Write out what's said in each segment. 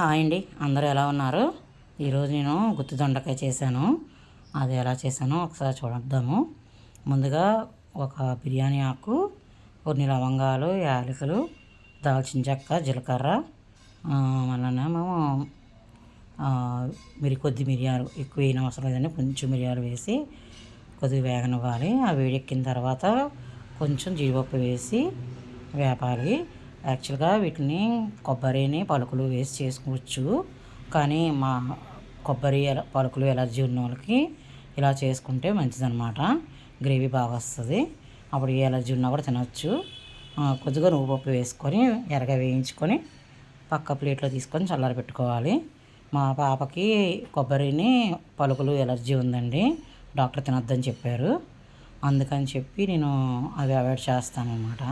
Hi అండి. అందరూ ఎలా ఉన్నారు? ఈరోజు నేను గుత్తి దొండకాయ చేశాను. అది ఎలా చేశానో ఒకసారి చూద్దాము ముందుగా ఒక బిర్యానీ ఆకు కొన్ని లవంగాలు యాలకులు దాల్చిన చెక్క జీలకర్ర మళ్ళనేమో మిరి కొద్ది మిరియాలు ఎక్కువ వేయడం అవసరం లేదండి. కొంచెం మిరియాలు వేసి కొద్దిగా వేగనివ్వాలి. ఆ వేడెక్కిన తర్వాత కొంచెం జీడిపప్పు వేసి వేపాలి. యాక్చువల్గా వీటిని కొబ్బరిని పలుకులు వేసి చేసుకోవచ్చు. కానీ మా కొబ్బరి పలుకులు ఎలర్జీ ఉన్న వాళ్ళకి ఇలా చేసుకుంటే మంచిదన్నమాట. గ్రేవీ బాగా వస్తుంది. అప్పుడు ఏ ఎలర్జీ ఉన్నా కూడా తినవచ్చు కొద్దిగా నువ్వు పప్పు వేసుకొని ఎరగ వేయించుకొని పక్క ప్లేట్లో తీసుకొని చల్లారి పెట్టుకోవాలి. మా పాపకి కొబ్బరిని పలుకులు ఎలర్జీ ఉందండి. డాక్టర్ తినొద్దని చెప్పారు. అందుకని చెప్పి నేను అవి అవాయిడ్ చేస్తానన్నమాట.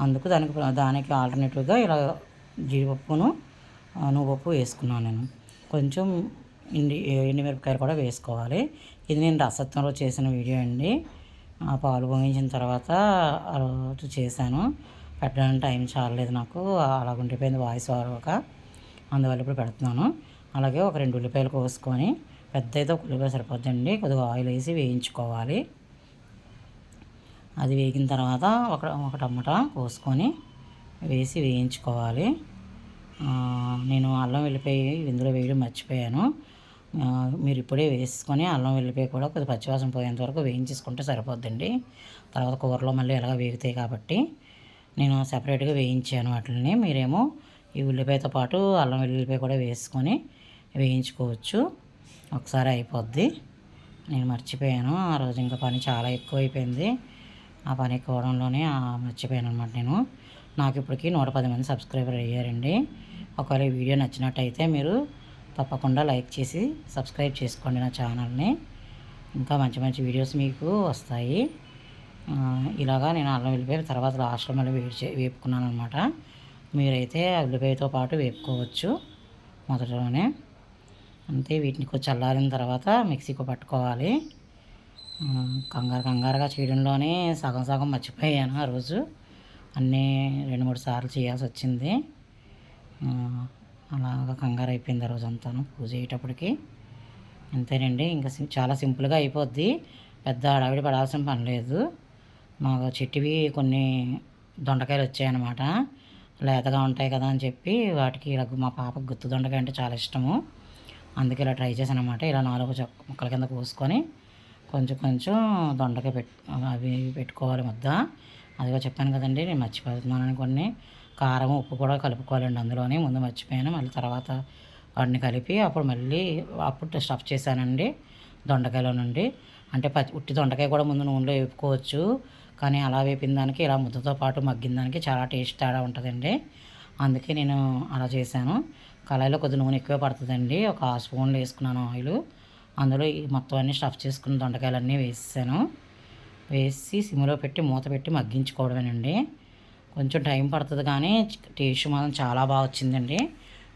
అందుకు దానికి దానికి ఆల్టర్నేటివ్గా ఇలా జీడిపప్పును నువ్వుపప్పు వేసుకున్నాను నేను. కొంచెం ఎండి ఎండిమిరపకాయలు కూడా వేసుకోవాలి. ఇది నేను రసత్వంలో చేసిన వీడియో అండి. పాలు పొంగించిన తర్వాత రోజు చేశాను. పెట్టడానికి టైం చాలలేదు నాకు. అలా ఉండిపోయింది వాయిస్ వారక అందువల్ల ఇప్పుడు పెడుతున్నాను. అలాగే ఒక రెండు ఉల్లిపాయలు కోసుకొని పెద్ద అయితే ఒక ఉల్లిపాయ సరిపోద్దండి. కొద్దిగా ఆయిల్ వేసి వేయించుకోవాలి. అది వేగిన తర్వాత ఒక ఒక టమాటా కోసుకొని వేసి వేయించుకోవాలి. నేను అల్లం వెళ్ళిపోయి ఇందులో వేయడం మర్చిపోయాను. మీరు ఇప్పుడే వేసుకొని అల్లం వెళ్ళిపోయి కూడా కొద్ది పచ్చివాసన పోయేంత వరకు వేయించేసుకుంటే సరిపోద్దండి. తర్వాత కూరలో మళ్ళీ ఎలాగ వేగుతాయి కాబట్టి నేను సపరేట్గా వేయించాను వాటిని మీరేమో ఈ ఉల్లిపాయతో పాటు అల్లం వెల్లుల్లిపాయ కూడా వేసుకొని వేయించుకోవచ్చు. ఒకసారి అయిపోద్ది. నేను మర్చిపోయాను. ఆ రోజు ఇంకా పని చాలా ఎక్కువ అయిపోయింది ఆ పని ఎక్కువడంలోనే మర్చిపోయాను అనమాట నేను. నాకు ఇప్పటికి నూట పది మంది సబ్స్క్రైబర్ అయ్యారండి. ఒకవేళ ఈ వీడియో నచ్చినట్టయితే మీరు తప్పకుండా లైక్ చేసి సబ్స్క్రైబ్ చేసుకోండి నా ఛానల్ని. ఇంకా మంచి మంచి వీడియోస్ మీకు వస్తాయి. ఇలాగా నేను అల్లం వెళ్ళిపోయి తర్వాత లాస్ట్లో మళ్ళీ వేడి చే వేపుకున్నాను అనమాట మీరైతే ఉల్లిపాయతో పాటు వేపుకోవచ్చు మొదటలోనే. అంతే వీటిని కొంచెం చల్లారిన తర్వాత మిక్సీకి పట్టుకోవాలి. కంగారు కంగారుగా చేయడంలోనే సగం సగం మర్చిపోయాను ఆ రోజు. అన్నీ రెండు మూడు సార్లు చేయాల్సి వచ్చింది. అలాగా కంగారు అయిపోయింది ఆ రోజు అంతాను పూజ అయ్యేటప్పటికి. అంతేనండి ఇంకా చాలా సింపుల్గా అయిపోద్ది. పెద్ద హడావిడి పడాల్సిన పని లేదు. మాకు చెట్టువి కొన్ని దొండకాయలు వచ్చాయన్నమాట. లేతగా ఉంటాయి కదా అని చెప్పి వాటికి ఇలా మా పాపకు గుత్తు దొండకాయ అంటే చాలా ఇష్టము. అందుకే ఇలా ట్రై చేశాను అనమాట ఇలా నాలుగు ముక్కల కింద కోసుకొని కొంచెం కొంచెం దొండకాయ పెట్టు అవి పెట్టుకోవాలి ముద్ద. అదిగో చెప్పాను కదండి నేను మర్చిపోతున్నాను కొన్ని. కారం ఉప్పు కూడా కలుపుకోవాలండి అందులోనే. ముందు మర్చిపోయాను మళ్ళీ తర్వాత వాటిని కలిపి అప్పుడు మళ్ళీ అప్పుడు స్టఫ్ చేశానండి దొండకాయలో నుండి. అంటే పచ్చి ఉట్టి దొండకాయ కూడా ముందు నూనెలో వేపుకోవచ్చు. కానీ అలా వేపిన దానికి ఇలా ముద్దతో పాటు మగ్గిన దానికి చాలా టేస్ట్ తేడా ఉంటుందండి. అందుకే నేను అలా చేశాను. కళాయిలో కొద్ది నూనె ఎక్కువ పడుతుందండి. ఒక స్పూన్లు వేసుకున్నాను ఆయిల్. అందులో ఈ మొత్తం అన్నీ స్టఫ్ చేసుకున్న దొండకాయలన్నీ వేసాను వేసి సిమ్లో పెట్టి మూత పెట్టి మగ్గించుకోవడమేనండి. కొంచెం టైం పడుతుంది కానీ టేస్ట్ మాత్రం చాలా బాగా వచ్చిందండి.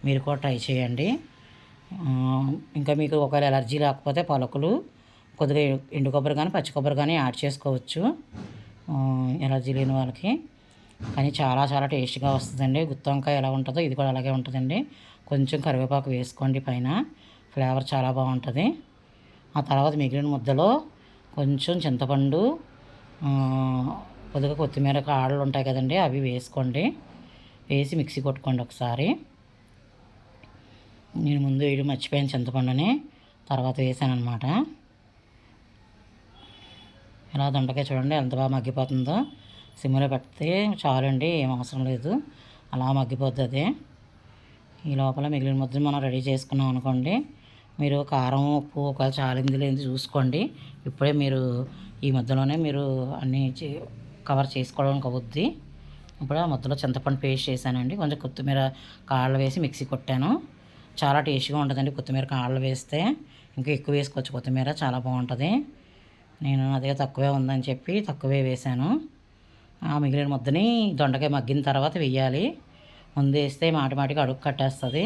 మీరు కూడా ట్రై చేయండి. ఇంకా మీకు ఒకవేళ ఎలర్జీ లేకపోతే పలుకులు కొద్దిగా ఎండు కొబ్బరి కానీ పచ్చి కొబ్బరి కానీ యాడ్ చేసుకోవచ్చు. ఎలర్జీ లేని వాళ్ళకి. కానీ చాలా చాలా టేస్ట్గా వస్తుందండి. గుత్తొంకాయ ఎలా ఉంటుందో ఇది కూడా అలాగే ఉంటుందండి. కొంచెం కరివేపాకు వేసుకోండి పైన. ఫ్లేవర్ చాలా బాగుంటుంది. ఆ తర్వాత మిగిలిన ముద్దలో కొంచెం చింతపండు కొద్దిగా కొత్తిమీర కాడలు ఉంటాయి కదండి అవి వేసుకోండి. వేసి మిక్సీ కొట్టుకోండి ఒకసారి. నేను ముందు వేయడం మర్చిపోయాను చింతపండుని తర్వాత వేసాను అనమాట ఇలా దొండకాయ చూడండి ఎంత బాగా మగ్గిపోతుందో. సిమ్లో పెడితే చాలండి ఏం అవసరం లేదు. అలా మగ్గిపోతుంది ఈ లోపల మిగిలిన ముద్ద మనం రెడీ చేసుకున్నాం అనుకోండి మీరు కారం ఉప్పు ఒకవేళ చాలింది లేని చూసుకోండి. ఇప్పుడే మీరు ఈ మధ్యలోనే మీరు అన్నీ కవర్ చేసుకోవడానికి అవుద్ది. ఇప్పుడు ఆ ముద్దలో చింతపండు పేస్ట్ చేశానండి. కొంచెం కొత్తిమీర కాళ్ళు వేసి మిక్సీ కొట్టాను. చాలా టేస్ట్గా ఉంటుందండి కొత్తిమీర కాళ్ళు వేస్తే. ఇంకా ఎక్కువ వేసుకోవచ్చు కొత్తిమీర చాలా బాగుంటుంది. నేను అదే తక్కువే ఉందని చెప్పి తక్కువే వేశాను. ఆ మిగిలిన ముద్దని దొండకాయ మగ్గిన తర్వాత వేయాలి. ముందు వేస్తే మాటి మాటికి అడుగు కట్టేస్తుంది.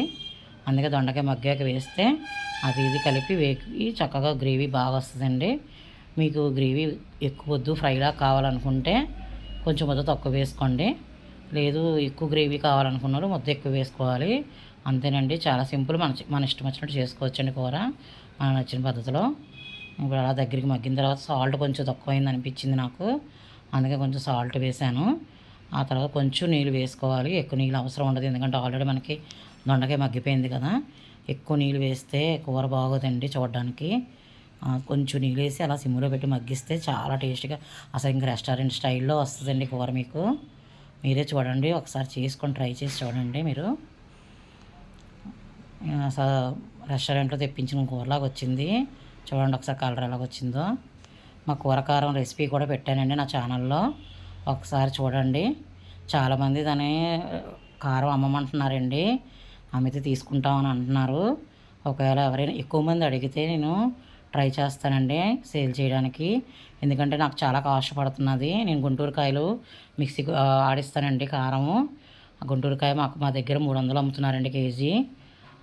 అందుకే దొండకాయ మగ్గాక వేస్తే అది ఇది కలిపి వేగి చక్కగా గ్రేవీ బాగా వస్తుందండి. మీకు గ్రేవీ ఎక్కువ వద్దు ఫ్రైలా కావాలనుకుంటే కొంచెం ముద్ద తక్కువ వేసుకోండి. లేదు ఎక్కువ గ్రేవీ కావాలనుకున్నారు ముద్ద ఎక్కువ వేసుకోవాలి. అంతేనండి చాలా సింపుల్ మన మన ఇష్టం వచ్చినట్టు చేసుకోవచ్చండి కూర మన నచ్చిన పద్ధతిలో. ఇప్పుడు అలా దగ్గరికి మగ్గిన తర్వాత సాల్ట్ కొంచెం తక్కువైంది అనిపించింది నాకు. అందుకే కొంచెం సాల్ట్ వేసాను ఆ తర్వాత కొంచెం నీళ్ళు వేసుకోవాలి. ఎక్కువ నీళ్ళు అవసరం ఉండదు ఎందుకంటే ఆల్రెడీ మనకి దొండకాయ మగ్గిపోయింది కదా. ఎక్కువ నీళ్ళు వేస్తే కూర బాగోదండి చూడడానికి. కొంచెం నీళ్ళు వేసి అలా సిమ్లో పెట్టి మగ్గిస్తే చాలా టేస్ట్గా అసలు ఇంకా రెస్టారెంట్ స్టైల్లో వస్తుందండి కూర మీకు. మీరే చూడండి ఒకసారి చేసుకొని ట్రై చేసి చూడండి మీరు. అసలు రెస్టారెంట్లో తెప్పించిన కూరలాగా వచ్చింది. చూడండి ఒకసారి కలర్ ఎలాగ వచ్చిందో. మా కూరకారం రెసిపీ కూడా పెట్టానండి నా ఛానల్లో. ఒకసారి చూడండి. చాలామంది దాని కారం అమ్మమంటున్నారండి. అమ్మితే తీసుకుంటామని అంటున్నారు. ఒకవేళ ఎవరైనా ఎక్కువ మంది అడిగితే నేను ట్రై చేస్తానండి సేల్ చేయడానికి. ఎందుకంటే నాకు చాలా కాస్ట్ పడుతున్నది నేను గుంటూరు కాయలు మిక్సీ ఆడిస్తానండి కారము. గుంటూరు కాయ మాకు మా దగ్గర మూడు వందలు అమ్ముతున్నారండి కేజీ.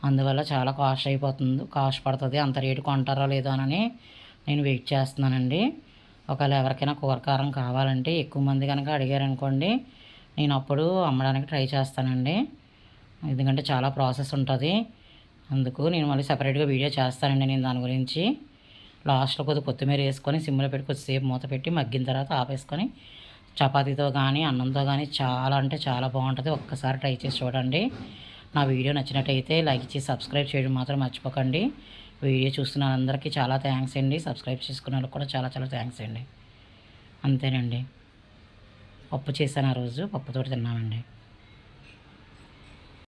అందువల్ల చాలా కాస్ట్ అయిపోతుంది కాస్ట్ పడుతుంది. అంత రేటు కొంటారో లేదో అని నేను వెయిట్ చేస్తున్నానండి. ఒకవేళ ఎవరికైనా కూరకారం కావాలంటే ఎక్కువ మంది కనుక అడిగారనుకోండి నేను అప్పుడు అమ్మడానికి ట్రై చేస్తానండి. ఎందుకంటే చాలా ప్రాసెస్ ఉంటుంది. అందుకు నేను మళ్ళీ సపరేట్గా వీడియో చేస్తానండి నేను దాని గురించి. లాస్ట్లో కొద్ది కొత్తిమీర వేసుకొని సిమ్లో పెట్టి కొద్దిసేపు మూత పెట్టి మగ్గిన తర్వాత ఆపేసుకొని చపాతీతో కానీ అన్నంతో కానీ చాలా అంటే చాలా బాగుంటుంది. ఒక్కసారి ట్రై చేసి చూడండి. నా వీడియో నచ్చినట్టయితే లైక్ చేసి సబ్స్క్రైబ్ చేయడం మాత్రం మర్చిపోకండి. వీడియో చూస్తున్న అందరికీ చాలా థ్యాంక్స్ అండి. సబ్స్క్రైబ్ చేసుకున్న వాళ్ళకి కూడా చాలా చాలా థ్యాంక్స్ అండి. అంతేనండి. పప్పు చేశాను ఆ రోజు. పప్పుతోటి తిన్నామండి.